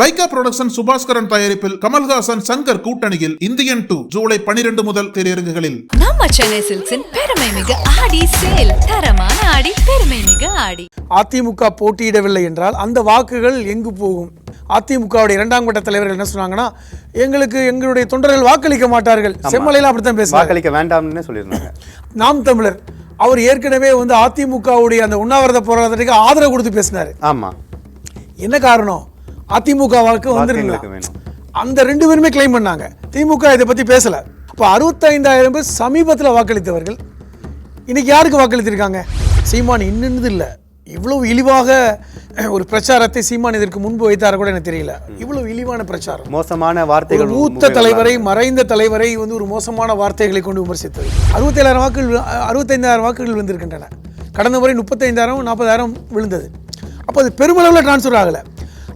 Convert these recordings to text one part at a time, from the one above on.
Lyca production Subaskaran தயாரிப்பில் கமல்ஹாசன் சங்கர் கூட்டணியில் Indian two July பனிரெண்டு முதல் திரையரங்குகளில். நம்ம சென்னை சில்க்ஸின் பெருமை மிகு ஆடி சேல் தரமான ஆடி பெருமை மிகு ஆடி. அதிமுக போட்டியிடவில்லை என்றால் அந்த வாக்குகள் எங்கு போகும்? அதிமுகவுடைய இரண்டாம் கட்ட தலைவர்கள் என்ன சொன்னாங்கன்னா எங்களுக்கு எங்களுடைய தொண்டர்கள் வாக்களிக்க மாட்டார்கள். செம்மலையில அப்படித்தான் பேசுவாங்க வாக்களிக்க வேண்டாம்னு சொல்லியிருந்தாங்க. நாம் தமிழர் அவர் ஏற்கனவே வந்து அதிமுகவுடைய அந்த உண்ணாவிரத போராட்டத்துக்கு ஆதரவு கொடுத்து பேசினாரு. ஆமா. என்ன காரணம்? அதிமுக வாக்கு வேணும். அந்த ரெண்டு பேருமே கிளைம் பண்ணாங்க. திமுக இதை பத்தி பேசல. அப்போ அறுபத்தைந்தாயிரம் பேர் சமீபத்தில் வாக்களித்தவர்கள் இன்னைக்கு யாருக்கு வாக்களித்திருக்காங்க? சீமான் இன்னது இல்லை. இவ்வளவு இழிவாக ஒரு பிரச்சாரத்தை சீமான் இதற்கு முன்பு வைத்தார கூட எனக்கு தெரியல. இவ்வளவு இழிவான பிரச்சாரம். மோசமான வார்த்தைகள் மூத்த தலைவரை மறைந்த தலைவரை வந்து ஒரு மோசமான வார்த்தைகளை கொண்டு விமர்சித்தது. அறுபத்தேழாயிரம் வாக்குகள் அறுபத்தைந்தாயிரம் வாக்குகள் வந்திருக்கின்றன கடந்த முறை முப்பத்தைந்தாயிரம் நாற்பதாயிரம் விழுந்தது. அப்போ அது பெருமளவில் டிரான்ஸ்ஃபர் ஆகலை.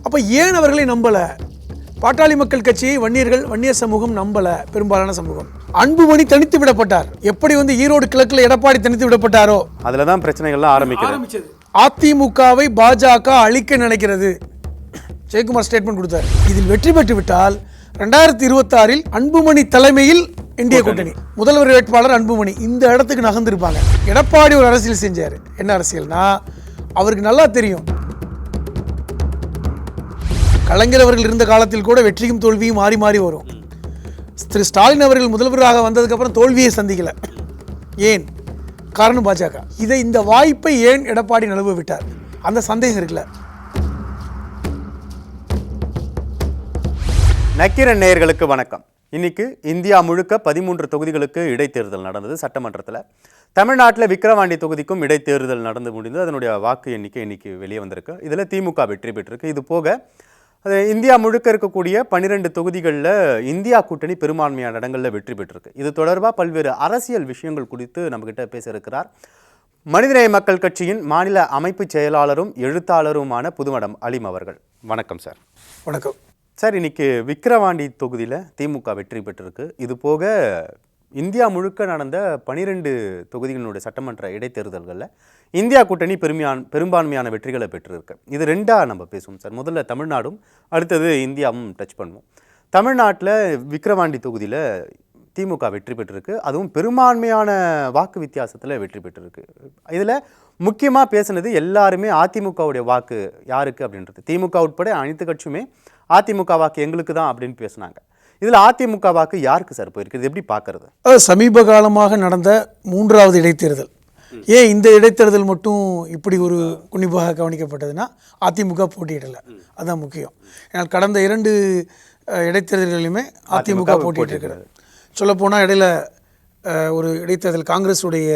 அப்போ ஏன் அவர்களை நம்பலை? பாட்டாளி மக்கள் கட்சியை வன்னியர்கள் வன்னியர் சமூகம் நம்பல பெரும்பாலான சமூகம். அன்புமணி தனித்து விடப்பட்டார். எப்படி வந்து ஈரோடு கிழக்குல எடப்பாடி தனித்து விடப்பட்டாரோ? அதுல தான் பிரச்சனைகள்லாம் ஆரம்பிக்குது. அதிமுகவை பாஜக அழிக்க நினைக்கிறது. ஜெயக்குமார் ஸ்டேட்மெண்ட் கொடுத்தார். இதில் வெற்றி பெற்று விட்டால் ரெண்டாயிரத்தி இருபத்தாறில் அன்புமணி தலைமையில் இந்திய கூட்டணி. முதல்வர் வேட்பாளர் அன்புமணி இந்த இடத்துக்கு நகர்ந்திருப்பாங்க. எடப்பாடி ஒரு அரசியல் செஞ்சார். என்ன அரசியல்னா அவருக்கு நல்லா தெரியும். கலைஞர் அவர்கள் இருந்த காலத்தில் கூட வெற்றியும் தோல்வியும் மாறி மாறி வரும். திரு ஸ்டாலின் அவர்கள் முதல்வராக வந்ததுக்கப்புறம் தோல்வியை சந்திக்கல. ஏன்? காரணம் பாஜக. இதை இந்த வாய்ப்பை ஏன் எடப்பாடி நழுவ விட்டார்? அந்த சந்தேகம் இருக்குல்ல. நக்கிரன் நேயர்களுக்கு வணக்கம். இன்னைக்கு இந்தியா முழுக்க பதிமூன்று தொகுதிகளுக்கு இடைத்தேர்தல் நடந்தது சட்டமன்றத்தில். தமிழ்நாட்டில் விக்கிரவாண்டி தொகுதிக்கும் இடைத்தேர்தல் நடந்து முடிந்து அதனுடைய வாக்கு எண்ணிக்கை இன்னைக்கு வெளியே வந்திருக்கு. இதில் திமுக வெற்றி பெற்றிருக்கு. இது போக அது இந்தியா முழுக்க இருக்கக்கூடிய பன்னிரெண்டு தொகுதிகளில் இந்தியா கூட்டணி பெரும்பான்மையான இடங்களில் வெற்றி பெற்றிருக்கு. இது தொடர்பாக பல்வேறு அரசியல் விஷயங்கள் குறித்து நம்மக்கிட்ட பேச இருக்கிறார் மனிதநேய மக்கள் கட்சியின் மாநில அமைப்பு செயலாளரும் எழுத்தாளருமான புதுமடம் அலிம் அவர்கள். வணக்கம் சார். வணக்கம். சார் இன்னைக்கு விக்கிரவாண்டி தொகுதியில் திமுக வெற்றி பெற்றிருக்கு. இது போக இந்தியா முழுக்க நடந்த பனிரெண்டு தொகுதிகளினுடைய சட்டமன்ற இடைத்தேர்தல்களில் இந்தியா கூட்டணி பெருமையான பெரும்பான்மையான வெற்றிகளை பெற்றிருக்கு. இது ரெண்டாக நம்ம பேசுவோம் சார். முதல்ல தமிழ்நாடும் அடுத்தது இந்தியாவும் டச் பண்ணுவோம். தமிழ்நாட்டில் விக்கிரவாண்டி தொகுதியில் திமுக வெற்றி பெற்றிருக்கு. அதுவும் பெரும்பான்மையான வாக்கு வித்தியாசத்தில் வெற்றி பெற்றிருக்கு. இதில் முக்கியமாக பேசுனது எல்லாருமே அதிமுகவுடைய வாக்கு யாருக்கு அப்படின்றது? திமுக உட்பட அனைத்து கட்சியுமே அதிமுக வாக்கு எங்களுக்கு தான் அப்படின்னு பேசுனாங்க. இதில் அதிமுக வாக்கு யாருக்கு சார் போயிருக்கு இது எப்படி பார்க்கறது? சமீப காலமாக நடந்த மூன்றாவது இடைத்தேர்தல். ஏன் இந்த இடைத்தேர்தல் மட்டும் இப்படி ஒரு குனிப்பாக கவனிக்கப்பட்டதுன்னா அதிமுக போட்டியிடலை. அதுதான் முக்கியம். ஏன்னா கடந்த இரண்டு இடைத்தேர்தல்களிலுமே அதிமுக போட்டியிட்டு இருக்கிறது சொல்லப்போனால் இடையில ஒரு இடைத்தேர்தல் காங்கிரஸுடைய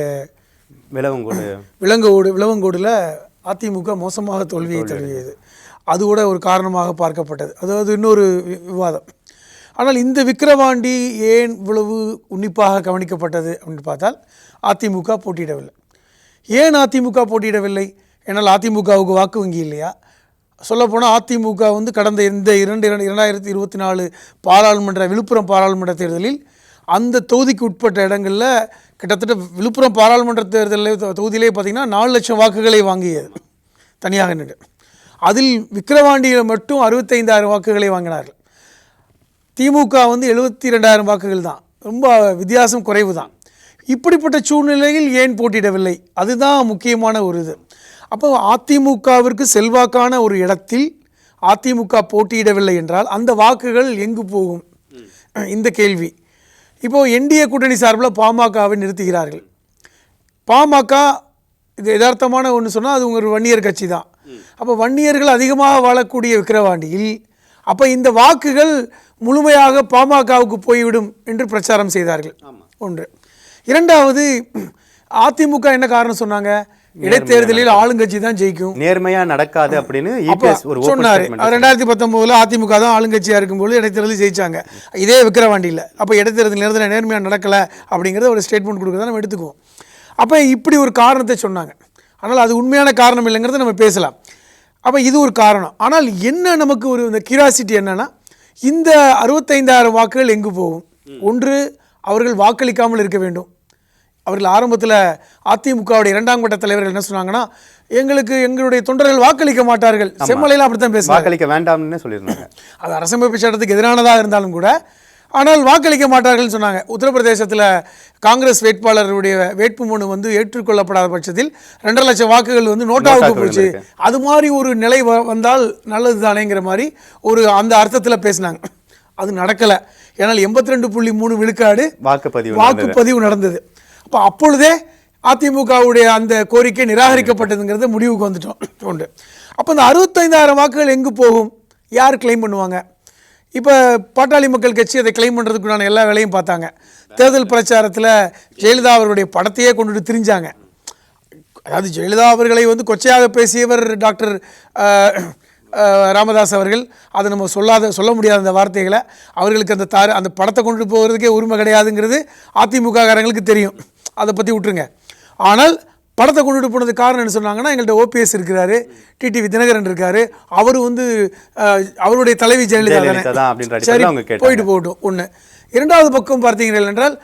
விலவங்கோடு. விலங்கோடு விலவங்கோடில் அதிமுக மோசமாக தோல்வியை தழுவியது. அது கூட ஒரு காரணமாக பார்க்கப்பட்டது. அதாவது இன்னொரு விவாதம். ஆனால் இந்த விக்கிரவாண்டி ஏன் இவ்வளவு உன்னிப்பாக கவனிக்கப்பட்டது அப்படின்னு பார்த்தால் அதிமுக போட்டியிடவில்லை. ஏன் அதிமுக போட்டியிடவில்லை? ஏன்னால் அதிமுகவுக்கு வாக்கு வங்கி இல்லையா? சொல்லப்போனால் அதிமுக வந்து கடந்த இந்த இரண்டு இரண்டு இரண்டாயிரத்தி இருபத்தி நாலு பாராளுமன்ற விழுப்புரம் பாராளுமன்ற தேர்தலில் அந்த தொகுதிக்கு உட்பட்ட இடங்களில் கிட்டத்தட்ட விழுப்புரம் பாராளுமன்ற தேர்தலில் தொகுதியிலே பார்த்திங்கன்னா நாலு லட்சம் வாக்குகளை வாங்கியது. தனியாக நின்று. அதில் விக்கிரவாண்டியில் மட்டும் அறுபத்தைந்தாயிரம் வாக்குகளை வாங்கினார்கள். திமுக வந்து எழுபத்தி ரெண்டாயிரம் வாக்குகள் தான். ரொம்ப வித்தியாசம் குறைவு தான் இப்படிப்பட்ட சூழ்நிலையில் ஏன் போட்டியிடவில்லை? அதுதான் முக்கியமான ஒரு இது. அப்போ அதிமுகவிற்கு செல்வாக்கான ஒரு இடத்தில் அதிமுக போட்டியிடவில்லை என்றால் அந்த வாக்குகள் எங்கு போகும்? இந்த கேள்வி. இப்போது என்டிஏ கூட்டணி சார்பில் பாமகவை நிறுத்துகிறார்கள். பாமக இது யதார்த்தமான ஒன்று சொன்னால் அது ஒரு வன்னியர் கட்சி தான். அப்போ வன்னியர்கள் அதிகமாக வாழக்கூடிய விக்கிரவாண்டியில் அப்போ இந்த வாக்குகள் முழுமையாக பாமகவுக்கு போய்விடும் என்று பிரச்சாரம் செய்தார்கள். ஒன்று. இரண்டாவது அதிமுக என்ன காரணம் சொன்னாங்க? இடைத்தேர்தலில் ஆளுங்கட்சி தான் ஜெயிக்கும். நேர்மையா நடக்காது அப்படின்னு சொன்னாரு. ரெண்டாயிரத்தி பத்தொம்போதுல அதிமுக தான் ஆளுங்கட்சியாக இருக்கும்போது இடைத்தேர்தலில் ஜெயிச்சாங்க. இதே விக்கிரவாண்டியில். அப்போ இடைத்தேர்தல் நேரத்தில் நேர்மையாக நடக்கலை அப்படிங்கிறத ஒரு ஸ்டேட்மெண்ட் கொடுக்குறத நம்ம எடுத்துக்குவோம். அப்போ இப்படி ஒரு காரணத்தை சொன்னாங்க. ஆனால் அது உண்மையான காரணம் இல்லைங்கிறத நம்ம பேசலாம். அப்போ இது ஒரு காரணம். ஆனால் என்ன நமக்கு ஒரு இந்த கியூரியாசிட்டி என்னன்னா இந்த அறுபத்தைந்தாயிரம் வாக்குகள் எங்கு போகும்? ஒன்று அவர்கள் வாக்களிக்காமல் இருக்க வேண்டும். அவர்கள் ஆரம்பத்தில் அதிமுகவுடைய இரண்டாம் கட்ட தலைவர்கள் என்ன சொன்னாங்கன்னா எங்களுக்கு எங்களுடைய தொண்டர்கள் வாக்களிக்க மாட்டார்கள். செம்மலையில் அப்படித்தான் பேசுவாங்க. வாக்களிக்க வேண்டாம்னு சொல்லியிருந்தாங்க. அது அரசமைப்பு சட்டத்துக்கு எதிரானதாக இருந்தாலும் கூட ஆனால் வாக்களிக்க மாட்டார்கள்னு சொன்னாங்க. உத்தரப்பிரதேசத்தில் காங்கிரஸ் வேட்பாளருடைய வேட்புமனு வந்து ஏற்றுக்கொள்ளப்படாத பட்சத்தில் ரெண்டரை லட்சம் வாக்குகள் வந்து நோட்டாவுக்கு போச்சு. அது மாதிரி ஒரு நிலை வ- வந்தால் நல்லது தானேங்கிற மாதிரி ஒரு அந்த அர்த்தத்தில் பேசினாங்க. அது நடக்கலை. ஏன்னால் எண்பத்தி ரெண்டு புள்ளி மூணு விழுக்காடு வாக்குப்பதிவு. வாக்குப்பதிவு நடந்தது. அப்போ அப்பொழுதே அதிமுகவுடைய அந்த கோரிக்கை நிராகரிக்கப்பட்டதுங்கிறது முடிவுக்கு வந்துட்டோம். உண்டு. அப்போ இந்த அறுபத்தைந்தாயிரம் வாக்குகள் எங்கு போகும்? யார் கிளைம் பண்ணுவாங்க? இப்போ பாட்டாளி மக்கள் கட்சி அதை கிளைம் பண்ணுறதுக்குண்டான எல்லா வேலையும் பார்த்தாங்க. தேர்தல் பிரச்சாரத்தில் ஜெயலலிதா அவர்களுடைய படத்தையே கொண்டுட்டு திரிஞ்சாங்க. அதாவது ஜெயலலிதா அவர்களை வந்து கொச்சையாக பேசியவர் டாக்டர் ராமதாஸ் அவர்கள். அதை நம்ம சொல்லாத சொல்ல முடியாத அந்த வார்த்தைகளை அவர்களுக்கு அந்த தார அந்த படத்தை கொண்டு போகிறதுக்கே உரிமை கிடையாதுங்கிறது அதிமுக காரங்களுக்கு தெரியும். அதை பற்றி விட்டுருங்க. ஆனால் படத்தை கொண்டுட்டு போனதுக்கு காரணம் என்ன சொன்னாங்கன்னா எங்கள்கிட்ட ஓபிஎஸ் இருக்கிறாரு டிடிவி தினகரன் இருக்காரு. அவர் வந்து அவருடைய தலைவி ஜெயலலிதா தான். சரி. போயிட்டு போகட்டும் ஒன்று இரண்டாவது பக்கம் பார்த்தீர்கள் என்றால்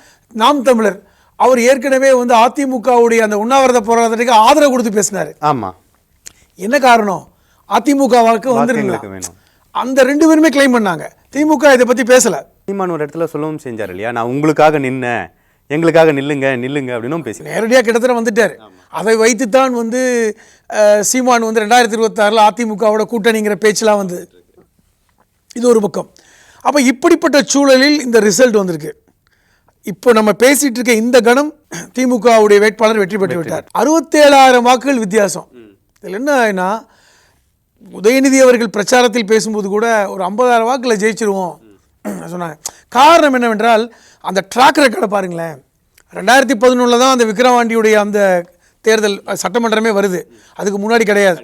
நாம் தமிழர் அவர் ஏற்கனவே வந்து அதிமுகவுடைய அந்த உண்ணாவிரத போராட்டத்துக்கு ஆதரவு கொடுத்து பேசினார். ஆமா. என்ன காரணம்? அதிமுக வாக்கு வந்துருங்களா. அந்த ரெண்டு பேருமே கிளைம் பண்ணாங்க. திமுக இதை பத்தி பேசல. சீமான் ஒரு இடத்துல சொல்லவும் செஞ்சார் இல்லையா? நான் உங்களுக்காக நின்னேன் எங்களுக்காக நில்லுங்க நில்லுங்க அப்படின்னும் பேசினேன் நேரடியாக கிட்டத்தட்ட வந்துட்டார். அதை வைத்துத்தான் வந்து சீமான் வந்து ரெண்டாயிரத்தி இருபத்தாறில் அதிமுகவோட கூட்டணிங்கிற பேச்செலாம் வந்தது. இது ஒரு பக்கம். அப்போ இப்படிப்பட்ட சூழலில் இந்த ரிசல்ட் வந்திருக்கு. இப்போ நம்ம பேசிட்டு இருக்க இந்த கணம் திமுகவுடைய வேட்பாளர் வெற்றி பெற்று விட்டார். அறுபத்தேழாயிரம் வாக்குகள் வித்தியாசம். இதில் என்ன ஆயினா உதயநிதி அவர்கள் பிரச்சாரத்தில் பேசும்போது கூட ஒரு ஐம்பதாயிரம் வாக்கில் ஜெயிச்சிருவோம். சொன்னாங்க காரணம் என்னவென்றால் அந்த ட்ராக் ரெக்கார்டை பாருங்களேன். ரெண்டாயிரத்தி பதினொன்றில் தான் அந்த விக்ரவாண்டியுடைய அந்த தேர்தல் சட்டமன்றமே வருது. அதுக்கு முன்னாடி கிடையாது.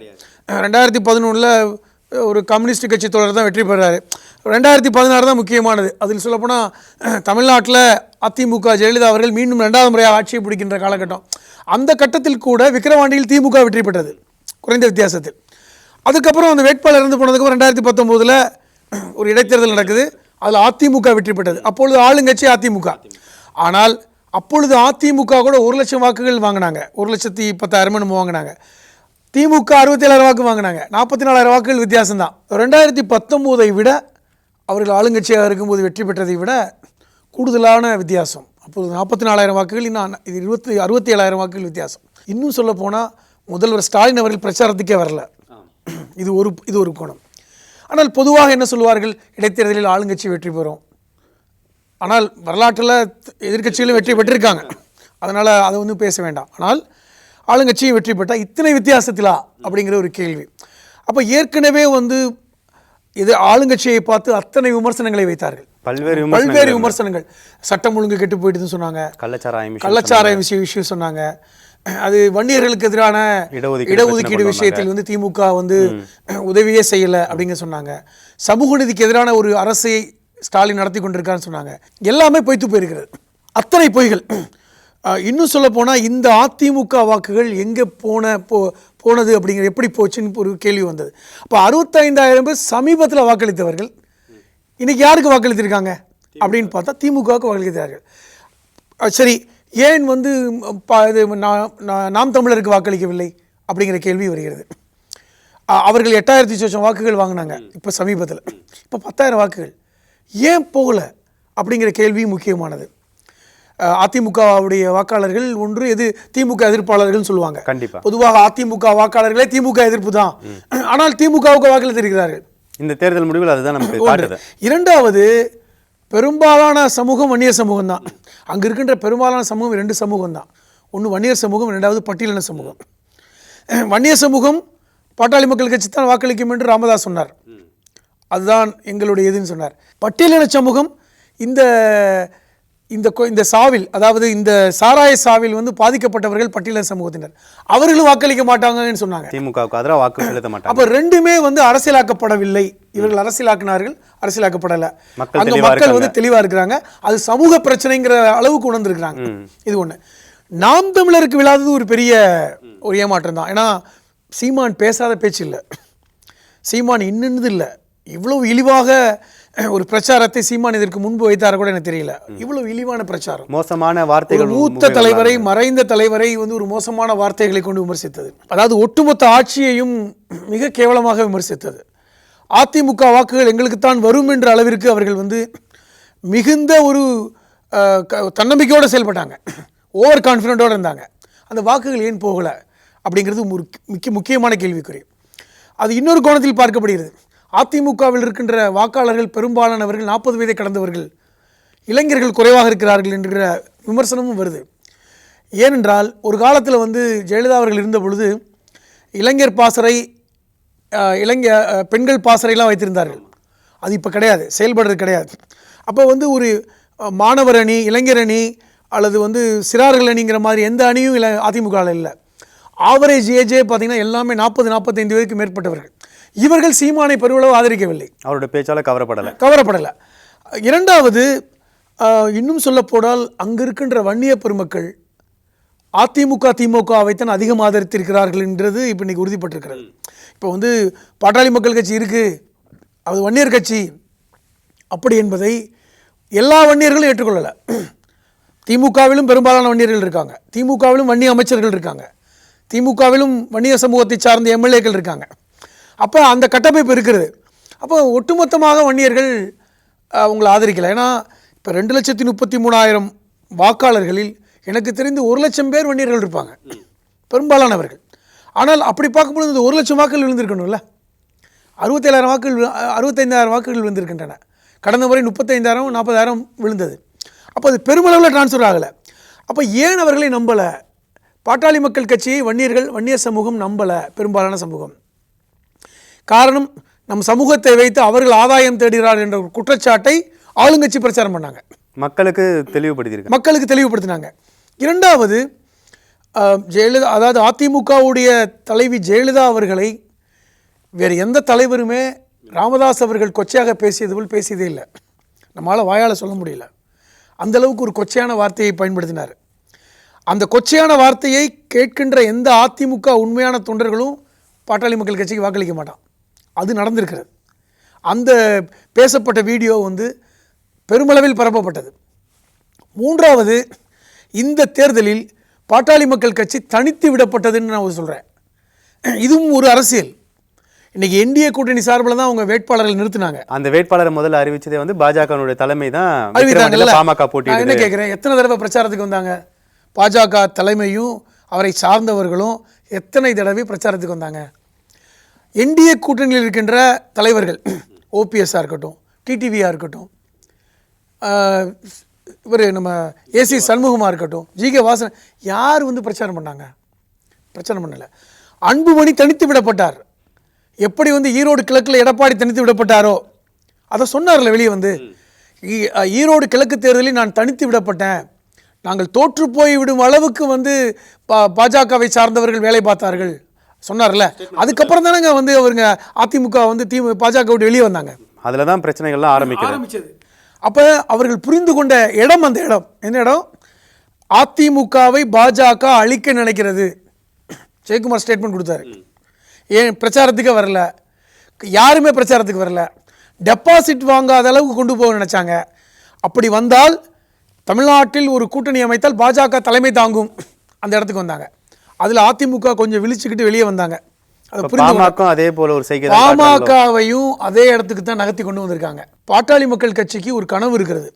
ரெண்டாயிரத்தி பதினொன்றில் ஒரு கம்யூனிஸ்ட் கட்சி தொடர் தான் வெற்றி பெறாரு. ரெண்டாயிரத்தி பதினாறு தான் முக்கியமானது. அதில் சொல்லப்போனால் தமிழ்நாட்டில் அதிமுக ஜெயலலிதா அவர்கள் மீண்டும் ரெண்டாவது முறையாக ஆட்சியை பிடிக்கின்ற காலகட்டம். அந்த கட்டத்தில் கூட விக்கிரவாண்டியில் திமுக வெற்றி பெற்றது. குறைந்த வித்தியாசத்தில். அதுக்கப்புறம் அந்த வேட்பாளர் இறந்து போனதுக்கப்புறம் ரெண்டாயிரத்தி பத்தொம்போதில் ஒரு இடைத்தேர்தல் நடக்குது. அதில் அதிமுக வெற்றி பெற்றது. அப்பொழுது ஆளுங்கட்சி அதிமுக. ஆனால் அப்பொழுது அதிமுக கூட ஒரு லட்சம் வாக்குகள் வாங்கினாங்க. ஒரு லட்சத்தி பத்தாயிரம் வாங்கினாங்க. திமுக அறுபத்தேழாயிரம் வாக்கு வாங்கினாங்க. நாற்பத்தி நாலாயிரம் வாக்குகள் வித்தியாசம் தான் ரெண்டாயிரத்தி பத்தொம்போதை விட அவர்கள் ஆளுங்கட்சியாக இருக்கும்போது வெற்றி பெற்றதை விட கூடுதலான வித்தியாசம். அப்போது நாற்பத்தி நாலாயிரம் வாக்குகள் இன்னும் இது இருபத்தி அறுபத்தி ஏழாயிரம் வாக்குகள் வித்தியாசம். இன்னும் சொல்ல போனால் முதல்வர் ஸ்டாலின் அவர்கள் பிரச்சாரத்துக்கே வரல. இது ஒரு இது ஒரு கோணம். ஆனால் பொதுவாக என்ன சொல்லுவார்கள்? இடைத்தேர்தலில் ஆளுங்கட்சி வெற்றி பெறும். ஆனால் வரலாற்றில் எதிர்க்கட்சிகளும் வெற்றி பெற்றிருக்காங்க. அதனால் அதை வந்து பேச வேண்டாம். ஆனால் ஆளுங்கட்சியும் வெற்றி பெற்றால் இத்தனை வித்தியாசத்திலா அப்படிங்கிற ஒரு கேள்வி. அப்போ ஏற்கனவே வந்து இது ஆளுங்கட்சியை பார்த்து அத்தனை விமர்சனங்களை வைத்தார்கள். பல்வேறு பல்வேறு விமர்சனங்கள். சட்டம் ஒழுங்கு கெட்டு போயிட்டுன்னு சொன்னாங்க. கள்ளச்சாராயம் issue கள்ளச்சாராய விஷயம் சொன்னாங்க. அது வன்னியர்களுக்கு எதிரான இடஒதுக்கீடு விஷயத்தில் வந்து திமுக வந்து உதவியே செய்யலை அப்படிங்க சொன்னாங்க. சமூக நீதிக்கு எதிரான ஒரு அரசை ஸ்டாலின் நடத்தி கொண்டிருக்காருன்னு சொன்னாங்க. எல்லாமே பொய்த்து போயிருக்கிறது. அத்தனை பொய்கள். இன்னும் சொல்ல போனால் இந்த அதிமுக வாக்குகள் எங்கே போன போ போனது அப்படிங்கிற எப்படி போச்சுன்னு ஒரு கேள்வி வந்தது. அப்போ அறுபத்தைந்தாயிரம் பேர் சமீபத்தில் வாக்களித்தவர்கள். இன்னைக்கு யாருக்கு வாக்களித்திருக்காங்க? அப்படின்னு பார்த்தா திமுகவுக்கு வாக்களிக்கிறார்கள். அஹ் சரி ஏன் வந்து இது நாம் தமிழருக்கு வாக்களிக்கவில்லை? அப்படிங்கிற கேள்வி வருகிறது. அவர்கள் எட்டாயிரத்தி சொச்சம் வாக்குகள் வாங்கினாங்க. இப்போ சமீபத்தில். இப்போ பத்தாயிரம் வாக்குகள். ஏன் போகல அப்படிங்கிற கேள்வி முக்கியமானது. அதிமுகவுடைய வாக்காளர்கள் ஒன்று எது திமுக எதிர்ப்பாளர்கள் சொல்லுவாங்க. கண்டிப்பா. பொதுவாக அதிமுக வாக்காளர்களே திமுக எதிர்ப்பு தான். ஆனால் திமுகவுக்கு வாக்களித்திருக்கிறார்கள் இந்த தேர்தல் முடிவில் அதுதான் நமக்கு இரண்டாவது பெரும்பாலான சமூகம் வன்னியர் சமூகம் தான். அங்கே இருக்கின்ற பெரும்பாலான சமூகம் ரெண்டு சமூகம் தான். ஒன்று வன்னியர் சமூகம் ரெண்டாவது பட்டியலின சமூகம். வன்னியர் சமூகம் பாட்டாளி மக்கள் கட்சி தான் வாக்களிக்கும் என்று ராமதாஸ் சொன்னார். அதுதான் எங்களுடைய இதுன்னு சொன்னார். பட்டியலின சமூகம் இந்த இந்த இந்த சாவில் அதாவது இந்த சாராய சாவில் வந்து பாதிக்கப்பட்டவர்கள் பட்டியலின சமூகத்தினர். அவர்களும் வாக்களிக்க மாட்டாங்கன்னு சொன்னாங்க. திமுகவுக்கு வாக்கு செலுத்த மாட்டாங்க. அப்ப ரெண்டுமே வந்து அரசியலாக்கப்படவில்லை. இவர்கள் அரசியலாக்கினார்கள் அரசியலாக்கப்படல. அங்க மக்கள் வந்து இருக்காங்க. தெளிவா இருக்கிறாங்க. அது சமூக பிரச்சனைங்கிற அளவுக்கு உணர்ந்திருக்கிறாங்க. இது ஒண்ணு. நாம் தமிழருக்கு விழாதது ஒரு பெரிய ஒரு ஏமாற்றம் தான். ஏன்னா சீமான் பேசாத பேச்சு இல்லை. சீமான் இன்னது இல்லை. இவ்வளவு இழிவாக ஒரு பிரச்சாரத்தை சீமான் இதற்கு முன்பு வைத்தார கூட எனக்கு தெரியல. இவ்வளவு இழிவான பிரச்சாரம். மோசமான வார்த்தைகள் மூத்த தலைவரை மறைந்த தலைவரை வந்து ஒரு மோசமான வார்த்தைகளை கொண்டு விமர்சித்தது. அதாவது ஒட்டுமொத்த ஆட்சியையும் மிக கேவலமாக விமர்சித்தது. அதிமுக வாக்குகள் எங்களுக்குத்தான் வரும் என்ற அளவிற்கு அவர்கள் வந்து மிகுந்த ஒரு தன்னம்பிக்கையோடு செயல்பட்டாங்க. ஓவர் கான்ஃபிடென்ட்டோடு இருந்தாங்க. அந்த வாக்குகள் ஏன் போகலை? அப்படிங்கிறது முக்கிய முக்கியமான கேள்விக்குறி. அது இன்னொரு கோணத்தில் பார்க்கப்படுகிறது. அதிமுகவில் இருக்கின்ற வாக்காளர்கள் பெரும்பாலானவர்கள் நாற்பது வயதை கடந்தவர்கள் இளைஞர்கள் குறைவாக இருக்கிறார்கள் என்கிற விமர்சனமும் வருது. ஏனென்றால் ஒரு காலத்தில் வந்து ஜெயலலிதா அவர்கள் இருந்த பொழுது இளைஞர் பாசறை இளைஞ பெண்கள் பாசறையெல்லாம் வைத்திருந்தார்கள். அது இப்போ கிடையாது செயல்படுறது கிடையாது. அப்போ வந்து ஒரு மாணவர் அணி இளைஞர் அணி அல்லது வந்து சிறார்கள் அணிங்கிற மாதிரி எந்த அணியும் இல்லை அதிமுகவில் இல்லை. ஆவரேஜ் ஏஜே பார்த்திங்கன்னா எல்லாமே நாற்பது நாற்பத்தைந்து வயதுக்கு மேற்பட்டவர்கள். இவர்கள் சீமானை பெருமளவு ஆதரிக்கவில்லை. அவரோட பேச்சால கவரப்படலை. கவரப்படலை. இரண்டாவது இன்னும் சொல்லப்போனால் அங்கு இருக்கின்ற வன்னிய பெருமக்கள் அதிமுக திமுகவைத்தான் அதிகம் ஆதரித்திருக்கிறார்கள் என்றது இப்போ இன்னைக்கு உறுதிப்பட்டிருக்கிறது. இப்போ வந்து பாட்டாளி மக்கள் கட்சி இருக்குது அது வன்னியர் கட்சி. அப்படி என்பதை எல்லா வன்னியர்களும் ஏற்றுக்கொள்ளலை. திமுகவிலும் பெரும்பாலான வன்னியர்கள் இருக்காங்க. திமுகவிலும் வன்னிய அமைச்சர்கள் இருக்காங்க. திமுகவிலும் வன்னிய சமூகத்தை சார்ந்த எம்எல்ஏக்கள் இருக்காங்க. அப்போ அந்த கட்டமைப்பு இருக்கிறது. அப்போ ஒட்டுமொத்தமாக வன்னியர்கள் உங்களை ஆதரிக்கலை. ஏன்னா இப்போ ரெண்டு லட்சத்தி முப்பத்தி மூணாயிரம் வாக்காளர்களில் எனக்கு தெரிந்து ஒரு லட்சம் பேர் வன்னியர்கள் இருப்பாங்க. பெரும்பாலானவர்கள். ஆனால் அப்படி பார்க்கும்பொழுது இந்த ஒரு லட்சம் வாக்குகள் விழுந்திருக்கணும்ல. அறுபத்தேழாயிரம் வாக்குகள் அறுபத்தைந்தாயிரம் வாக்குகள் விழுந்திருக்கின்றன. கடந்த முறை முப்பத்தைந்தாயிரம் நாற்பதாயிரம் விழுந்தது. அப்போ அது பெருமளவில் டிரான்ஸ்ஃபர் ஆகலை. அப்போ ஏன் அவர்களை நம்பலை? பாட்டாளி மக்கள் கட்சியை வன்னியர்கள் வன்னியர் சமூகம் நம்பலை பெரும்பாலான சமூகம். காரணம் நம் சமூகத்தை வைத்து அவர்கள் ஆதாயம் தேடுகிறார் என்ற ஒரு குற்றச்சாட்டை ஆளுங்கட்சி பிரச்சாரம் பண்ணாங்க. மக்களுக்கு தெளிவுபடுத்தியிருக்காங்க. மக்களுக்கு தெளிவுபடுத்தினாங்க. இரண்டாவது ஜெயலலிதா அதாவது அதிமுகவுடைய தலைவி ஜெயலலிதா அவர்களை வேறு எந்த தலைவருமே ராமதாஸ் அவர்கள் கொச்சையாக பேசியது போல் பேசியதே இல்லை. நம்மளால் வாயால் சொல்ல முடியல. அந்த அளவுக்கு ஒரு கொச்சையான வார்த்தையை பயன்படுத்தினார். அந்த கொச்சையான வார்த்தையை கேட்கின்ற எந்த அதிமுக உண்மையான தொண்டர்களும் பாட்டாளி மக்கள் கட்சிக்கு வாக்களிக்க மாட்டான். அது நடந்திருக்கிறது. அந்த பேசப்பட்ட வீடியோ வந்து பெருமளவில் பரப்பப்பட்டது. மூன்றாவது இந்த தேர்தலில் பாட்டாளி மக்கள் கட்சி தனித்து விடப்பட்டதுன்னு நான் சொல்கிறேன் இதுவும் ஒரு அரசியல். இன்னைக்கு என்டிஏ கூட்டணி சார்பில் தான் அவங்க வேட்பாளர்கள் நிறுத்தினாங்க. அந்த வேட்பாளரை முதல்ல அறிவிச்சதே வந்து பாஜகனுடைய தலைமை தான் அறிவித்தாங்கல்ல. பாமக நான் என்ன கேட்குறேன்? எத்தனை தடவை பிரச்சாரத்துக்கு வந்தாங்க? பாஜக தலைமையும் அவரை சார்ந்தவர்களும் எத்தனை தடவை பிரச்சாரத்துக்கு வந்தாங்க? என்டிஏ கூட்டணியில் இருக்கின்ற தலைவர்கள் ஓபிஎஸ்ஸாக இருக்கட்டும் டிடிவியாக இருக்கட்டும் இவர் நம்ம ஏசி சண்முகமாக இருக்கட்டும் ஜிகே வாசன் யார் வந்து பிரச்சாரம் பண்ணாங்க? பிரச்சாரம் பண்ணலை. அன்புமணி தனித்து விடப்பட்டார். எப்படி வந்து ஈரோடு கிழக்கில் எடப்பாடி தனித்து விடப்பட்டாரோ அதை சொன்னார்ல வெளியே வந்து ஈரோடு கிழக்கு தேர்தலில் நான் தனித்து விடப்பட்டேன். நாங்கள் தோற்று போய் விடும் அளவுக்கு வந்து பா பாஜகவை சார்ந்தவர்கள் வேலை பார்த்தார்கள். சொன்னார்ல. அதுக்கப்புறம் தானேங்க வந்து அவருங்க அதிமுக வந்து தி பாஜக விட்டு வெளியே வந்தாங்க. அதுல தான் பிரச்சனைகள்லாம் ஆரம்பிக்குது. ஆரம்பிச்சது. அப்போ அவர்கள் புரிந்து கொண்ட இடம் அந்த இடம். என்ன இடம்? அதிமுகவை பாஜக அழிக்க நினைக்கிறது. ஜெயக்குமார் ஸ்டேட்மெண்ட் கொடுத்தாரு. ஏன் பிரச்சாரத்துக்கு வரல. யாருமே பிரச்சாரத்துக்கு வரல. டெபாசிட் வாங்காத அளவுக்கு கொண்டு போக நினைச்சாங்க. அப்படி வந்தால் தமிழ்நாட்டில் ஒரு கூட்டணி அமைத்தால் பாஜக தலைமை தாங்கும். அந்த இடத்துக்கு வந்தாங்க. அதில் அதிமுக கொஞ்சம் விழிச்சுக்கிட்டு வெளியே வந்தாங்க. அதை போல ஒரு? பாமகவையும் அதே இடத்துக்கு தான் நகர்த்தி கொண்டு வந்திருக்காங்க. பாட்டாளி மக்கள் கட்சிக்கு ஒரு கனவு இருக்கிறது.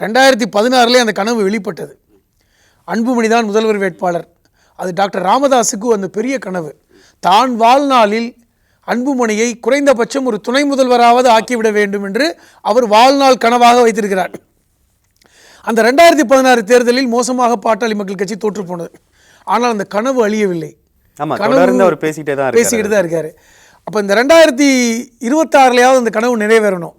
ரெண்டாயிரத்தி பதினாறுலேயே அந்த கனவு வெளிப்பட்டது. அன்புமணி தான் முதல்வர் வேட்பாளர். அது டாக்டர் ராமதாஸுக்கு அந்த பெரிய கனவு. தான் வாழ்நாளில் அன்புமணியை குறைந்தபட்சம் ஒரு துணை முதல்வராவது ஆக்கிவிட வேண்டும் என்று அவர் வாழ்நாள் கனவாக வைத்திருக்கிறார். அந்த ரெண்டாயிரத்தி பதினாறு தேர்தலில் மோசமாக பாட்டாளி மக்கள் கட்சி தோற்று போனது ஆனால் அந்த கனவு அழியவில்லை. தொடர்ந்து அவர் பேசிக்கிட்டே தான் பேசிக்கிட்டு தான் இருக்காரு. அப்போ இந்த ரெண்டாயிரத்தி இருபத்தாறுலையாவது அந்த கனவு நிறைவேறணும்.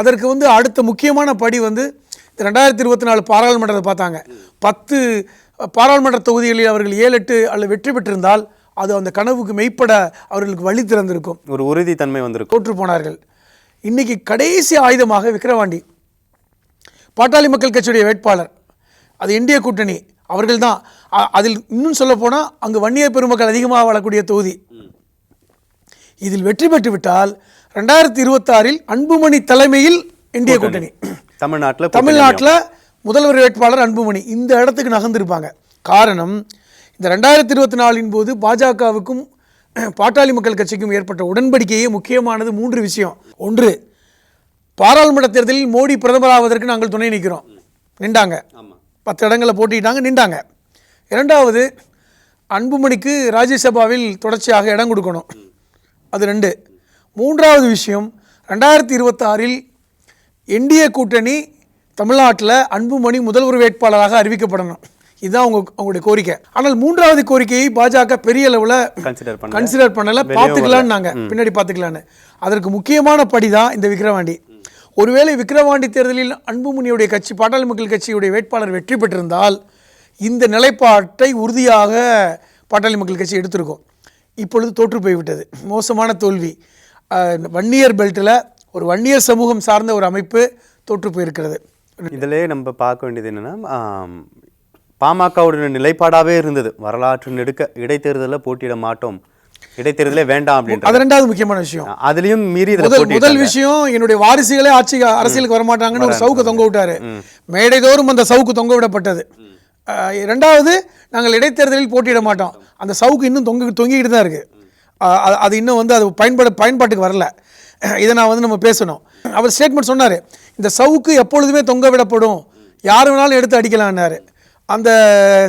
அதற்கு வந்து அடுத்த முக்கியமான படி வந்து இந்த ரெண்டாயிரத்தி இருபத்தி நாலு பாராளுமன்றத்தை பார்த்தாங்க. பத்து பாராளுமன்ற தொகுதிகளில் அவர்கள் ஏழு எட்டு அல்லது வெற்றி பெற்றிருந்தால் அது அந்த கனவுக்கு மெய்ப்பட அவர்களுக்கு வழி திறந்திருக்கும். ஒரு உறுதித்தன்மை வந்திருக்கும். தோற்று போனார்கள். இன்னைக்கு கடைசி ஆயுதமாக விக்கிரவாண்டி பாட்டாளி மக்கள் கட்சியுடைய வேட்பாளர் அது இந்திய கூட்டணி அவர்கள் தான் அதில் இன்னும் சொல்ல போனால் அங்கு வன்னியர் பெருமக்கள் அதிகமாக வாழக்கூடிய தொகுதி. இதில் வெற்றி பெற்று விட்டால் ரெண்டாயிரத்தி இருபத்தாறில் அன்புமணி தலைமையில் இந்திய கூட்டணி. தமிழ்நாட்டில் தமிழ்நாட்டில் முதல்வர் வேட்பாளர் அன்புமணி. இந்த இடத்துக்கு நகர்ந்திருப்பாங்க. காரணம் இந்த ரெண்டாயிரத்தி இருபத்தி நாலின் போது பாஜகவுக்கும் பாட்டாளி மக்கள் கட்சிக்கும் ஏற்பட்ட உடன்படிக்கையே முக்கியமானது மூன்று விஷயம். ஒன்று பாராளுமன்ற தேர்தலில் மோடி பிரதமராவதற்கு நாங்கள் துணை நிற்கிறோம். நின்றாங்க. பத்து இடங்களில் போட்டிட்டாங்க நின்றாங்க. இரண்டாவது அன்புமணிக்கு ராஜ்யசபாவில் தொடர்ச்சியாக இடம் கொடுக்கணும். அது ரெண்டு. மூன்றாவது விஷயம் ரெண்டாயிரத்தி இருபத்தாறில் என்டிஏ கூட்டணி தமிழ்நாட்டில் அன்புமணி முதல்வர் வேட்பாளராக அறிவிக்கப்படணும். இதுதான் அவங்க அவங்களுடைய கோரிக்கை. ஆனால் மூன்றாவது கோரிக்கையை பாஜக பெரிய அளவில் கன்சிடர் பண்ண கன்சிடர் பண்ணல. பார்த்துக்கலான்னு நாங்க பின்னாடி பார்த்துக்கலான்னு. அதற்கு முக்கியமான படி தான் இந்த விக்கிரவாண்டி. ஒருவேளை விக்கிரவாண்டி தேர்தலில் அன்புமணியுடைய கட்சி பாட்டாளி மக்கள் கட்சியுடைய வேட்பாளர் வெற்றி பெற்றிருந்தால் இந்த நிலைப்பாட்டை உறுதியாக பாட்டாளி மக்கள் கட்சி எடுத்திருக்கும். இப்பொழுது தோற்று போய்விட்டது. மோசமான தோல்வி. வன்னியர் பெல்ட்டில் ஒரு வன்னியர் சமூகம் சார்ந்த ஒரு அமைப்பு தோற்று போயிருக்கிறது. இதிலே நம்ம பார்க்க வேண்டியது என்னன்னா பாமகவுடைய நிலைப்பாடாவே இருந்தது. வரலாற்று நெடுக்க இடைத்தேர்தலில் போட்டியிட மாட்டோம். இடைத்தேர்தலே வேண்டாம் அப்படின்ற அது ரெண்டாவது முக்கியமான விஷயம். அதுலயும் மீறி முதல். விஷயம் என்னுடைய வாரிசுகளே ஆட்சி அரசியலுக்கு வரமாட்டாங்கன்னு ஒரு சவுக்கு தொங்க விட்டாரு. மேடைதோறும் அந்த சவுக்கு தொங்க விடப்பட்டது. ரெண்டாவது நாங்கள் இடைத்தேர்தலில் போட்டியிட மாட்டோம். அந்த சவுக்கு இன்னும் தொங்க தொங்கிக்கிட்டு தான் இருக்குது அது- அது இன்னும் வந்து அது பயன்பட பயன்பாட்டுக்கு வரல. இதை நான் வந்து நம்ம பேசணும். அவர் ஸ்டேட்மெண்ட் சொன்னார் இந்த சவுக்கு எப்பொழுதுமே தொங்க விடப்படும். யார் வேணாலும் எடுத்து அடிக்கலான்னாரு அந்த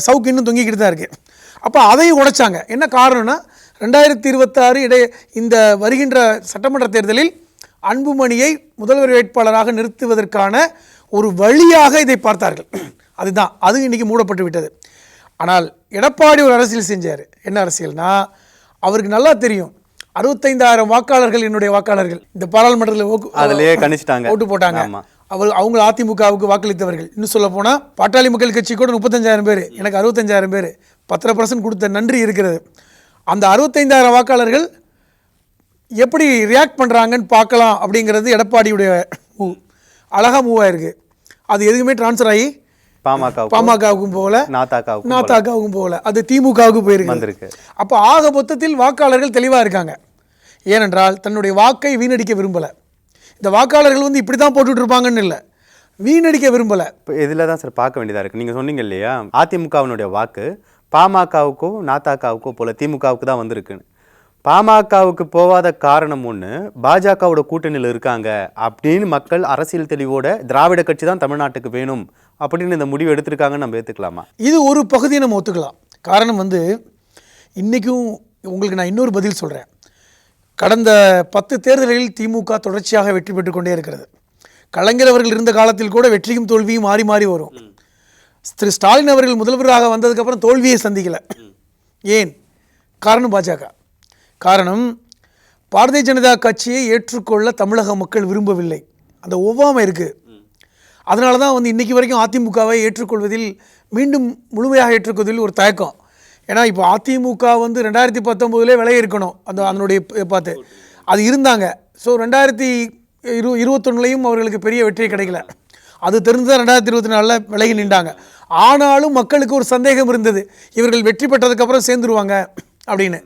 சவுக்கு இன்னும் தொங்கிக்கிட்டு தான் இருக்குது அப்போ அதையும் உடைச்சாங்க. என்ன காரணம்னா ரெண்டாயிரத்தி இருபத்தாறு இடை இந்த வருகின்ற சட்டமன்ற தேர்தலில் அன்புமணியை முதல்வர் வேட்பாளராக நிறுத்துவதற்கான ஒரு வழியாக இதை பார்த்தார்கள். அதுதான். அது இன்னைக்கு மூடப்பட்டு விட்டது. ஆனால் எடப்பாடி ஒரு அரசியல் செஞ்சார். என்ன அரசியல்னா அவருக்கு நல்லா தெரியும். அறுபத்தைந்தாயிரம் வாக்காளர்கள் என்னுடைய வாக்காளர்கள். இந்த பாராளுமன்றத்தில் ஓக்கு- அதுலயே கணிச்சிட்டாங்க. ஓட்டு போட்டாங்க. அவர் அவங்க அதிமுகவுக்கு வாக்களித்தவர்கள். இன்னும் சொல்ல போனால் பாட்டாளி மக்கள் கட்சி கூட முப்பத்தஞ்சாயிரம் பேர். எனக்கு அறுபத்தஞ்சாயிரம் பேர். பத்தரை பர்சன்ட் கொடுத்த நன்றி இருக்கிறது. அந்த அறுபத்தைந்தாயிரம் வாக்காளர்கள் எப்படி ரியாக்ட் பண்ணுறாங்கன்னு பார்க்கலாம் அப்படிங்கிறது எடப்பாடியுடைய மூவ் அழகாக மூவ் ஆயிருக்கு. அது எதுக்குமே ட்ரான்ஸ்ஃபர் ஆகி பாமகவுக்கும் போகல நாத்தாக்காவுக்கும் நாத்தாக்காவுக்கும் போகல. அது திமுகவுக்கு போயிருக்கு வந்திருக்கு. அப்போ ஆக மொத்தத்தில் வாக்காளர்கள் தெளிவாக இருக்காங்க. ஏனென்றால் தன்னுடைய வாக்கை வீணடிக்க விரும்பலை. இந்த வாக்காளர்கள் வந்து இப்படி தான் போட்டுட்டு இருப்பாங்கன்னு இல்லை. வீணடிக்க விரும்பலை. இப்போ இதில் தான் சார் பார்க்க வேண்டியதாக இருக்குது நீங்கள் சொன்னீங்க இல்லையா அதிமுகவினுடைய வாக்கு பாமகவுக்கோ நாத்தாக்காவுக்கோ போல திமுகவுக்கு தான் வந்திருக்குன்னு. பாமகவுக்கு போகாத காரணம் ஒன்று பாஜகவோட கூட்டணியில் இருக்காங்க அப்படின்னு மக்கள் அரசியல் தெளிவோட திராவிட கட்சி தான் தமிழ்நாட்டுக்கு வேணும் அப்படின்னு இந்த முடிவு எடுத்திருக்காங்கன்னு நம்ம ஏற்றுக்கலாமா இது ஒரு பகுதியை நம்ம ஒத்துக்கலாம். காரணம் வந்து இன்றைக்கும் உங்களுக்கு நான் இன்னொரு பதில் சொல்கிறேன் கடந்த பத்து தேர்தல்களில் திமுக தொடர்ச்சியாக வெற்றி பெற்று கொண்டே இருக்கிறது. கலைஞர் அவர்கள் இருந்த காலத்தில் கூட வெற்றியும் தோல்வியும் மாறி மாறி வரும். திரு ஸ்டாலின் அவர்கள் முதல்வராக வந்ததுக்கப்புறம் தோல்வியை சந்திக்கல. ஏன்? காரணம் பாஜக. காரணம் பாரதிய ஜனதா கட்சியை ஏற்றுக்கொள்ள தமிழக மக்கள் விரும்பவில்லை. அந்த ஒவ்வாமை இருக்குது அதனால தான் வந்து இன்றைக்கி வரைக்கும் அதிமுகவை ஏற்றுக்கொள்வதில் மீண்டும் முழுமையாக ஏற்றுக்கொள்வதில் ஒரு தயக்கம். ஏன்னா இப்போ அதிமுக வந்து ரெண்டாயிரத்தி பத்தொம்போதுலேயே விலைய இருக்கணும். அந்த அதனுடைய பார்த்து. அது இருந்தாங்க. ஸோ ரெண்டாயிரத்தி இரு இருபத்தொன்னுலையும் அவர்களுக்கு பெரிய வெற்றி கிடைக்கல. அது தெரிந்து தான் ரெண்டாயிரத்தி இருபத்தி நாலில் விலகி நின்றாங்க. ஆனாலும் மக்களுக்கு ஒரு சந்தேகம் இருந்தது. இவர்கள் வெற்றி பெற்றதுக்கப்புறம் சேர்ந்துருவாங்க அப்படின்னு.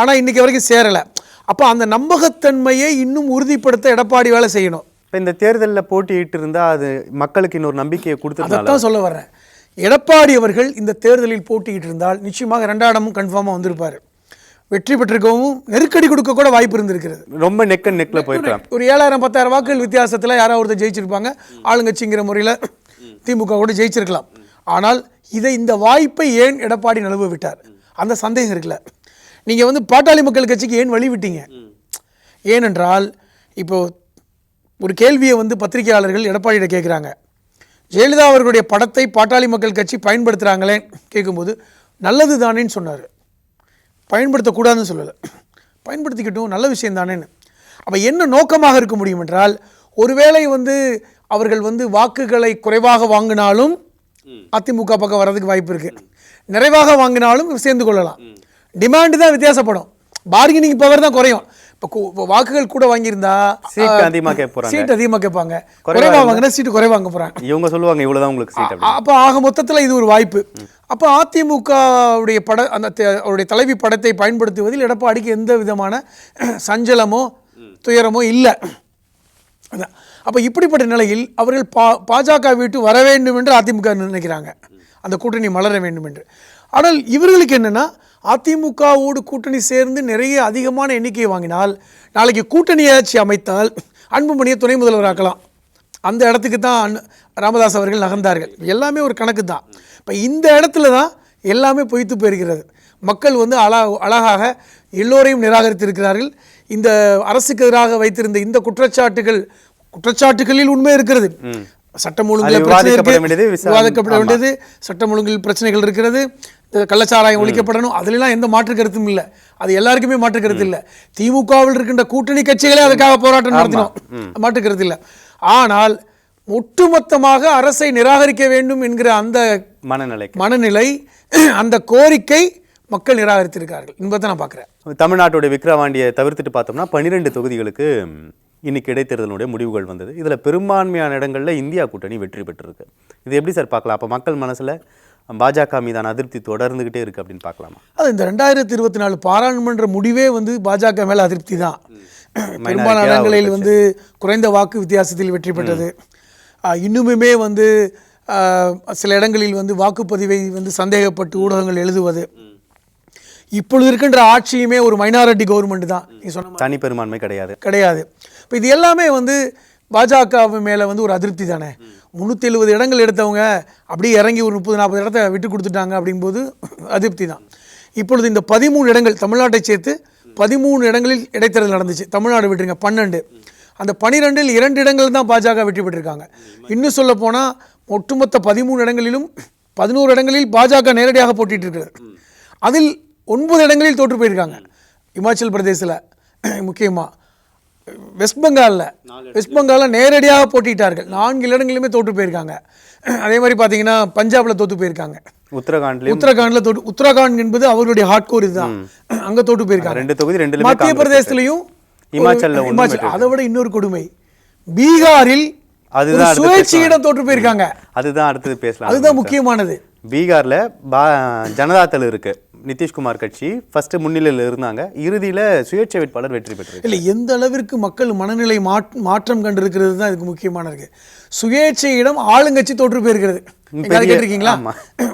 ஆனால் இன்னைக்கு வரைக்கும் சேரலை. அப்போ அந்த நம்பகத்தன்மையை இன்னும் உறுதிப்படுத்த எடப்பாடி வேலை செய்யணும். இப்போ இந்த தேர்தலில் போட்டியிட்டு இருந்தால் அது மக்களுக்கு இன்னொரு நம்பிக்கையை கொடுத்ததுனால அதைத்தான் சொல்ல வர்றேன். எடப்பாடி அவர்கள் இந்த தேர்தலில் போட்டியிட்டு இருந்தால் நிச்சயமாக ரெண்டாம் இடமும் கன்ஃபார்மாக வந்திருப்பார். வெற்றி பெற்றிருக்கவும் நெருக்கடி கொடுக்க கூட வாய்ப்பு இருந்திருக்கிறது. ரொம்ப நெக் அண்ட் நெக்கில் போயிருக்கலாம். ஒரு ஏழாயிரம் பத்தாயிரம் வாக்குகள் வித்தியாசத்தில் யாராவது ஒருத்தர் ஜெயிச்சிருப்பாங்க. ஆளுங்கட்சிங்கிற முறையில் திமுக கூட ஜெயிச்சிருக்கலாம். ஆனால் இதை இந்த வாய்ப்பை ஏன் எடப்பாடி நழுவ விட்டார்? அந்த சந்தேகம் இருக்குல்ல. நீங்கள் வந்து பாட்டாளி மக்கள் கட்சிக்கு ஏன் வழி விட்டீங்க ஏனென்றால் இப்போ ஒரு கேள்வியை வந்து பத்திரிகையாளர்கள் எடப்பாடியிட கேட்குறாங்க ஜெயலலிதா அவர்களுடைய படத்தை பாட்டாளி மக்கள் கட்சி பயன்படுத்துகிறாங்களே கேட்கும்போது நல்லது தானேன்னு சொன்னார். பயன்படுத்தக்கூடாதுன்னு சொல்லலை. பயன்படுத்திக்கிட்டும் நல்ல விஷயம் தானேன்னு. அப்போ என்ன நோக்கமாக இருக்க முடியும் என்றால் ஒருவேளை வந்து அவர்கள் வந்து வாக்குகளை குறைவாக வாங்கினாலும் அதிமுக பக்கம் வர்றதுக்கு வாய்ப்பு இருக்கு. நிறைவாக வாங்கினாலும் சேர்ந்து கொள்ளலாம். டிமாண்டு தான் வித்தியாசப்படும். பார்கெனிங் பவர் தான் குறையும். இப்போ வாக்குகள் கூட வாங்கியிருந்தா சீட் அதிகமாக போறாங்க. சீட் அதிகமாக கேட்பாங்க. குறைவா குறைவாக வாங்கினா சீட்டு குறைவாக வாங்க போகிறாங்க இவங்க சொல்லுவாங்க இவ்வளவுதான் உங்களுக்கு சீட் அப்போ ஆக மொத்தத்தில் இது ஒரு வாய்ப்பு. அப்போ அதிமுகவுடைய பட அந்த அவருடைய தலைவி படத்தை பயன்படுத்துவதில் எடப்பாடிக்கு எந்த விதமான சஞ்சலமோ துயரமோ இல்லை. அதான். அப்போ இப்படிப்பட்ட நிலையில் அவர்கள் பா பாஜக விட்டு வர வேண்டும் என்று அதிமுக நினைக்கிறாங்க. அந்த கூட்டணி மலர வேண்டும் என்று. ஆனால் இவர்களுக்கு என்னென்னா அதிமுகவோடு கூட்டணி சேர்ந்து நிறைய அதிகமான எண்ணிக்கையை வாங்கினால் நாளைக்கு கூட்டணி ஆட்சி அமைத்தால் அன்புமணியை துணை முதல்வராக்கலாம். அந்த இடத்துக்கு தான் ராமதாஸ் அவர்கள் நகர்ந்தார்கள். எல்லாமே ஒரு கணக்கு தான். இப்போ இந்த இடத்துல தான் எல்லாமே பொய்த்து போயிருக்கிறது. மக்கள் வந்து அழ அழகாக எல்லோரையும் நிராகரித்திருக்கிறார்கள். இந்த அரசுக்கு எதிராக வைத்திருந்த இந்த குற்றச்சாட்டுகள் குற்றச்சாட்டுகளில் உண்மை இருக்கிறது. சட்டம் பிரச்சனை விவாதிக்கப்பட. வேண்டியது சட்டம் ஒழுங்கில் பிரச்சனைகள் இருக்கிறது. கள்ளச்சாராயம் ஒழிக்கப்படணும். அதுலலாம் எந்த மாற்று கருத்தும் இல்லை. அது எல்லாருக்குமே மாற்று கருத்து இல்லை. திமுகவில் இருக்கின்ற கூட்டணி கட்சிகளே அதுக்காக போராட்டம் நடத்தினோம். மாற்று கருத்து இல்லை. ஆனால் ஒட்டுமொத்தமாக அரசை நிராகரிக்க வேண்டும் என்கிற அந்த மனநிலைக்கு. மனநிலை அந்த கோரிக்கை மக்கள் நிராகரித்திருக்கார்கள் என்பதை நான் பார்க்குறேன். தமிழ்நாட்டுடைய விக்கிரவாண்டியை தவிர்த்துட்டு பார்த்தோம்னா பன்னிரெண்டு தொகுதிகளுக்கு இன்னைக்கு இடைத்தேர்தலுடைய முடிவுகள் வந்தது. இதுல பெரும்பான்மையான இடங்கள்ல இந்தியா கூட்டணி வெற்றி பெற்றிருக்கு. இது எப்படி சார் பார்க்கலாம்? அப்ப மக்கள் மனசுல பாஜக மீதான அதிருப்தி தொடர்ந்துகிட்டே இருக்கு அப்படின்னு பார்க்கலாமா? அது இந்த ரெண்டாயிரத்தி இருபத்தி நாலு பாராளுமன்ற முடிவே வந்து பாஜக மேல அதிருப்தி தான். பெரும்பாலான இடங்களில் வந்து குறைந்த வாக்கு வித்தியாசத்தில் வெற்றி பெற்றது. இன்னுமுமே வந்து சில இடங்களில் வந்து வாக்குப்பதிவை வந்து சந்தேகப்பட்டு ஊடகங்கள் எழுதுவது. இப்பொழுது இருக்கின்ற ஆட்சியுமே ஒரு மைனாரிட்டி கவர்மெண்ட் தான். நீ சொன்ன தனி பெரும்பான்மை கிடையாது. கிடையாது. இப்போ இது எல்லாமே வந்து பாஜக மேலே வந்து ஒரு அதிருப்தி தானே? முந்நூற்றி எழுபது இடங்கள் எடுத்தவங்க அப்படியே இறங்கி ஒரு முப்பது நாற்பது இடத்த விட்டு கொடுத்துட்டாங்க அப்படிங்கும்போது அதிருப்தி தான். இப்பொழுது இந்த பதிமூணு இடங்கள் தமிழ்நாட்டை சேர்த்து பதிமூணு இடங்களில் இடைத்தேர்தல் நடந்துச்சு. தமிழ்நாடு விட்டுருங்க பன்னெண்டு. அந்த பனிரெண்டில் இரண்டு இடங்கள் தான் பாஜக வெற்றி பெற்றிருக்காங்க. இன்னும் சொல்ல போனால் ஒட்டுமொத்த பதிமூணு இடங்களிலும் பதினோரு இடங்களில் பாஜக நேரடியாக போட்டிட்டு இருக்கிறது அதில் ஒன்பது இடங்களில் தோற்று போயிருக்காங்க. இமாச்சல் பிரதேசில் முக்கியமாக வெஸ்ட் பெங்காலில் வெஸ்ட் பெங்காலில் நேரடியாக போட்டிட்டார்கள் நான்கு இடங்களிலுமே தோற்று போயிருக்காங்க. அதே மாதிரி பார்த்தீங்கன்னா பஞ்சாபில் தோற்று போயிருக்காங்க. உத்தரகாண்ட்லயும் உத்தரகாண்ட்ல தோற்று உத்தரகாண்ட் என்பது அவர்களுடைய ஹார்ட்கோர் இதுதான். அங்க தோற்று போயிருக்காங்க. ரெண்டு தொகுதி ரெண்டுலயுமே மத்திய பிரதேசத்திலையும் இமாச்சல் வெற்றி அதை விட இன்னொரு கொடுமை. பீகாரில் அதுதான் சுயேட்சையிடம் தோற்று போயிருக்காங்க. அதுதான் அடுத்தது பேசலாம். அதுதான் முக்கியமானது. பீகார்ல பா ஜனதாதள் இருக்கு. நிதிஷ்குமார் கட்சி ஃபர்ஸ்ட் முன்னிலையில் இருந்தாங்க. இறுதியில சுயேட்சை வேட்பாளர் வெற்றி பெற்றிருக்கு. இல்லை எந்த அளவிற்கு மக்கள் மனநிலை மாற் மாற்றம் கண்டிருக்கிறது தான் இதுக்கு முக்கியமான இருக்கு. சுயேட்சையிடம் ஆளுங்கட்சி தோற்று போயிருக்கிறது. கேட்டிருக்கீங்களா.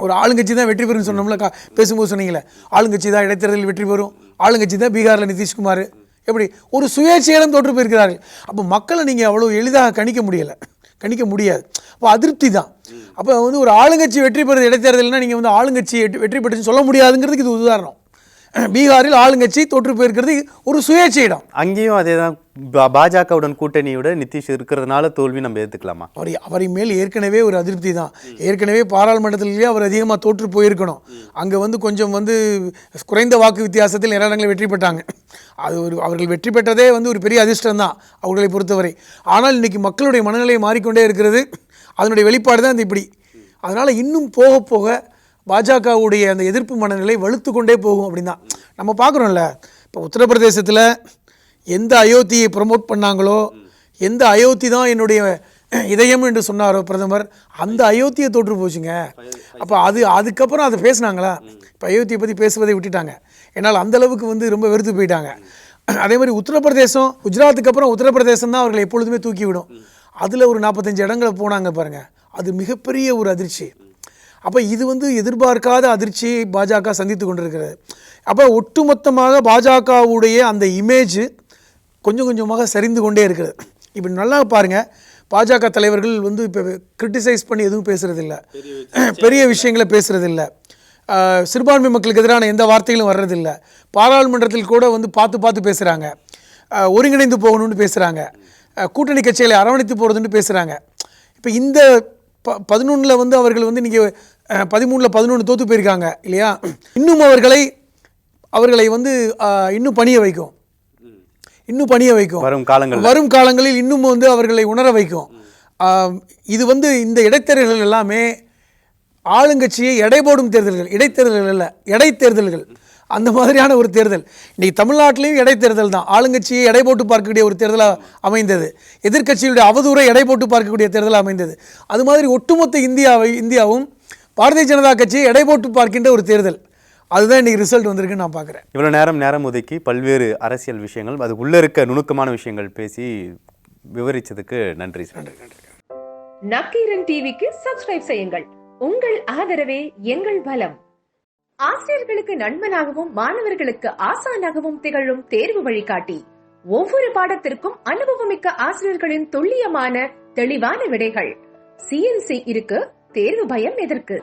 ஒரு ஆளுங்கட்சி தான் வெற்றி பெறும் சொன்னோம்ல பேசும்போது சொன்னீங்களே. ஆளுங்கட்சி தான் இடைத்தேர்தலில் வெற்றி பெறும். ஆளுங்கட்சி தான் பீகாரில் நிதிஷ்குமார். எப்படி? ஒரு சுயேட்சையிடம் தோற்று போயிருக்கிறார்கள். அப்போ மக்களை நீங்கள் அவ்வளோ எளிதாக கணிக்க முடியலை. கணிக்க முடியாது. அப்போ அதிருப்தி தான். அப்போ வந்து ஒரு ஆளுங்கட்சி வெற்றி பெறுது இடைத்தேர்தல்னா நீங்கள் வந்து ஆளுங்கட்சி வெற்றி- பெற்றுன்னு சொல்ல முடியாதுங்கிறதுக்கு இது உதாரணம். பீகாரில் ஆளுங்கட்சி தோற்று போயிருக்கிறது ஒரு சுயேட்சை இடம். அங்கேயும் அதே தான் பாஜகவுடன் கூட்டணியோட நிதிஷ் இருக்கிறதுனால தோல்வி நம்ம ஏற்றுக்கலாமா அவர் அவரை மேல் ஏற்கனவே ஒரு அதிருப்தி தான். ஏற்கனவே பாராளுமன்றத்திலேயே அவர் அதிகமாக தோற்று போயிருக்கணும். அங்கே வந்து கொஞ்சம் வந்து குறைந்த வாக்கு வித்தியாசத்தில் நிறைய இடங்களில் வெற்றி பெற்றாங்க. அது ஒரு அவர்கள் வெற்றி பெற்றதே வந்து ஒரு பெரிய அதிர்ஷ்டம் தான் அவர்களை பொறுத்தவரை. ஆனால் இன்னைக்கு மக்களுடைய மனநிலை மாறிக்கொண்டே இருக்கிறது. அதனுடைய வெளிப்பாடு தான் இந்த இப்படி. அதனால் இன்னும் போக போக பாஜகவுடைய அந்த எதிர்ப்பு மனநிலை வலுத்து கொண்டே போகும் அப்படின்னு தான் நம்ம பார்க்குறோம்ல இப்போ உத்தரப்பிரதேசத்தில் எந்த அயோத்தியை ப்ரமோட் பண்ணாங்களோ எந்த அயோத்தி தான் என்னுடைய இதயம் என்று சொன்னாரோ பிரதமர் அந்த அயோத்தியை தோற்று போச்சுங்க. அப்போ அது அதுக்கப்புறம் அதை பேசுனாங்களா? இப்போ அயோத்தியை பற்றி பேசுவதை விட்டுட்டாங்க. என்னால் அந்தளவுக்கு வந்து ரொம்ப வெறுத்து போயிட்டாங்க. அதே மாதிரி உத்தரப்பிரதேசம் குஜராத்துக்கு அப்புறம் உத்தரப்பிரதேசம் தான் அவர்களை எப்பொழுதுமே தூக்கி விடும். அதில் ஒரு நாற்பத்தஞ்சு இடங்களை போனாங்க பாருங்கள் அது மிகப்பெரிய ஒரு அதிர்ச்சி. அப்போ இது வந்து எதிர்பார்க்காத அதிர்ச்சியை பாஜக சந்தித்து கொண்டிருக்கிறது. அப்போ ஒட்டுமொத்தமாக பாஜகவுடைய அந்த இமேஜ் கொஞ்சம் கொஞ்சமாக சரிந்து கொண்டே இருக்கிறது. இப்போ நல்லா பாருங்க. பாஜக தலைவர்கள் வந்து இப்போ கிரிட்டிசைஸ் பண்ணி எதுவும் பேசுறதில்ல. பெரிய விஷயங்களை பேசுறதில்ல. ஆஹ் சிறுபான்மை மக்களுக்கு எதிரான எந்த வார்த்தைகளும் வர்றதில்ல. பாராளுமன்றத்தில் கூட வந்து பார்த்து பார்த்து பேசுகிறாங்க ஒருங்கிணைந்து போகணும்னு பேசுகிறாங்க கூட்டணி கட்சிகளை அரவணைத்து போகிறதுன்னு பேசுகிறாங்க இப்போ இந்த ப பதினொன்றில் வந்து அவர்கள் வந்து நீங்கள் பதிமூணில் பதினொன்று தோற்று போயிருக்காங்க இல்லையா? இன்னும் அவர்களை அவர்களை வந்து இன்னும் பணிய வைக்கும். இன்னும் பணிய வைக்கும். வரும் காலங்கள் வரும் காலங்களில் இன்னும் வந்து அவர்களை உணர வைக்கும். இது வந்து இந்த இடைத்தேர்தல்கள் எல்லாமே ஆளுங்கட்சியை எடை போடும் தேர்தல்கள் இடைத்தேர்தல்கள் அல்ல இடைத்தேர்தல்கள் அந்த மாதிரியான ஒரு தேர்தல். இன்னைக்கு தமிழ்நாட்டிலையும் இடைத்தேர்தல் தான். ஆளுங்கட்சியை எடை போட்டு பார்க்கக்கூடிய ஒரு தேர்தலாக அமைந்தது. எதிர்க்கட்சியுடைய அவதூறை எடை போட்டு பார்க்கக்கூடிய தேர்தலாக அமைந்தது. அது மாதிரி ஒட்டுமொத்த இந்தியாவை இந்தியாவும் பாரதிய ஜனதா கட்சியை எடை போட்டு பார்க்கின்ற ஒரு தேர்தல். அதுதான் இன்னைக்கு ரிசல்ட் வந்திருக்குன்னு நான் பார்க்குறேன். இவ்வளோ நேரம் நேரம் ஒதுக்கி பல்வேறு அரசியல் விஷயங்கள் அது உள்ளே இருக்க நுணுக்கமான விஷயங்கள் பேசி விவரிச்சதுக்கு நன்றி சார். நக்கீரன் டிவிக்கு சப்ஸ்கிரைப் செய்யுங்கள். உங்கள் ஆதரவே எங்கள் பலம் ஆசிரியர்களுக்கு நண்பனாகவும் மாணவர்களுக்கு ஆசானாகவும் திகழும் தேர்வு வழிகாட்டி. ஒவ்வொரு பாடத்திற்கும் அனுபவமிக்க ஆசிரியர்களின் துல்லியமான தெளிவான விடைகள். சிஎன்சி இருக்கு தேர்வு பயம் எதற்கு?